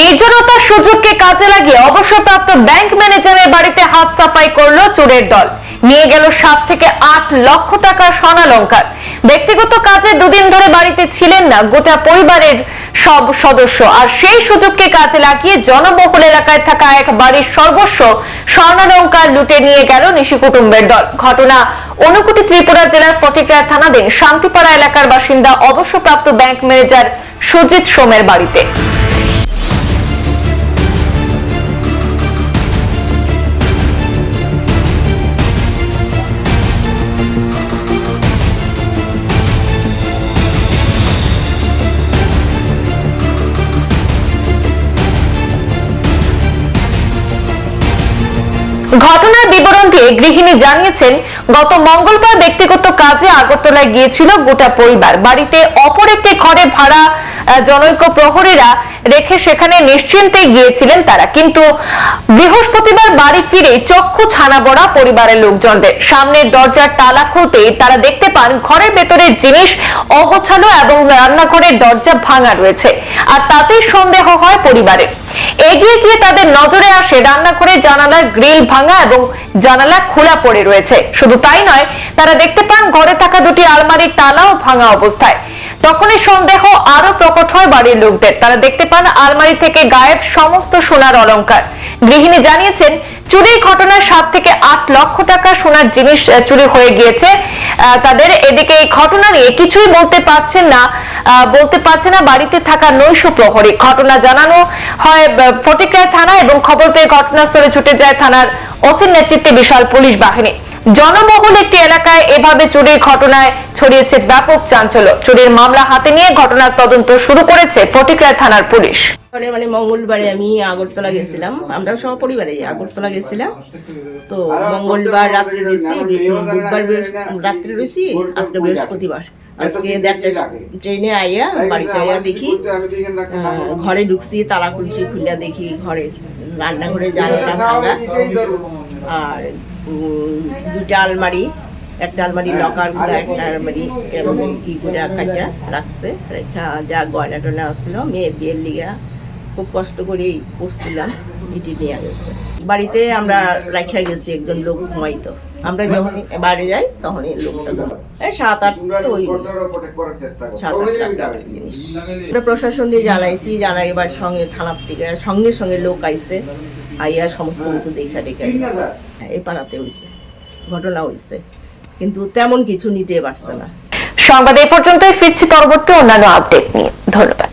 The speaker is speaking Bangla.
নির্জনতার সুযোগকে কাজে লাগিয়ে অবসরপ্রাপ্ত ব্যাংক ম্যানেজারের বাড়িতে হাত সাফাই করল চোরের দল। নিয়ে গেল সাত থেকে আট লক্ষ টাকার স্বর্ণালঙ্কার। ব্যক্তিগত কাজে দুদিন ধরে বাড়িতে ছিলেন না গোটা পরিবারের সব সদস্য। আর সেই সুযোগকে কাজে লাগিয়ে জনবহুল এলাকায় থাকা এক বাড়ির সর্বস্ব স্বর্ণালঙ্কার লুটে নিয়ে গেল নিশি কুটুম্বের দল। ঘটনা অনুকুটি ত্রিপুরা জেলার ফটিকরা থানাধীন শান্তিপাড়া এলাকার বাসিন্দা অবসরপ্রাপ্ত ব্যাংক ম্যানেজার সুজিত সোমের বাড়িতে। ঘটনার বিবরণ দিয়ে গৃহিণী জানিয়েছেন, গত মঙ্গলবার ব্যক্তিগত কাজে আগরতলায় গিয়েছিল গোটা পরিবার। বাড়িতে অপর একটি ঘরে ভাড়া জনৈক প্রহরীরা রেখে সেখানে নিশ্চিন্তে গিয়েছিলেন তারা। কিন্তু বৃহস্পতিবার বাড়ি ফিরে চক্ষু ছানা বড়া পরিবারের লোকজনদের। সামনের দরজার তালা খুলতেই তারা দেখতে পান, ঘরের ভেতরের জিনিস অগোছালো এবং রান্নাঘরের দরজা ভাঙা রয়েছে। আর তাতেই সন্দেহ হয় পরিবারের। এগিয়ে গিয়ে তাদের নজরে আসে রান্নাঘরের জানালার গ্রিল ভাঙা এবং জানালা খোলা পড়ে রয়েছে। শুধু তাই নয়, তারা দেখতে পান ঘরে থাকা দুটি আলমারির তালাও ভাঙা অবস্থায়। তখনই সন্দেহ আরও প্রকট হয় বাড়ির লোকদের। তারা দেখতে পান আলমারি থেকে গায়েব সমস্ত সোনার অলঙ্কার গৃহিণী জানিয়েছেন চুরির ঘটনায় সাত থেকে আট লক্ষ টাকা সোনার জিনিস চুরি হয়ে গিয়েছে। তাদের এদিকে এই ঘটনা নিয়ে কিছুই বলতে পারছেন না। বলতে পারছে না বাড়িতে থাকা নৈশ প্রহরী। ঘটনা জানানো হয় ফটিকরায় থানা এবং খবর পেয়ে ঘটনাস্থলে ছুটে যায় থানার ওসির নেতৃত্বে বিশাল পুলিশ বাহিনী। জনবহুল একটি এলাকায় এভাবে চুরির ঘটনায় ছড়িয়েছে ব্যাপক চাঞ্চল্য। চুরির মামলা হাতে নিয়ে ঘটনার তদন্ত শুরু করেছে ফটিকরায় থানার পুলিশ। পরে মানে মঙ্গলবারে আমি আগরতলা গেছিলাম। আমরা সব পরিবারে আগরতলা গেছিলাম। তো মঙ্গলবার রাত্রে রয়েছি বুধবার রাত্রে রয়েছি, আজকে বৃহস্পতিবার। আজকে দেড়টা ট্রেনে আইয়া বাড়িতে আইয়া দেখি ঘরে ঢুকছি, তালা খুলছি খুলিয়া দেখি ঘরে রান্নাঘরে জানলা ভাঙা। আর দুইটা আলমারি, একটা আলমারি লকারগুলো, একটা আলমারি ই করে কাটা রাখছে। রেখা, যা গয়না টয়না আসছিল মেয়ের বিয়ের লিগা খুব কষ্ট করেই পড়ছিলাম ইটি নিয়ে গেছে। বাড়িতে আমরা রাখিয়া গেছি, একজন লোক ঘুমাইতো। আমরা যখন বাড়ি যাই তখন এই লোকটা। এই সাত আট ওই সাত আট জিনিস। প্রশাসন দিয়ে জানাইছি, জানাই এবার সঙ্গে থানার থেকে, সঙ্গে সঙ্গে লোক আইছে, আইয়া সমস্ত কিছু দেখা দেখা গেছে। এই পাড়াতে হইছে, ঘটনা হইছে। কিন্তু তেমন কিছু নিতে পারছে না। সংবাদ এই পর্যন্তই, ফিরছি পরবর্তী অন্যান্য আপডেট নিয়ে। ধন্যবাদ।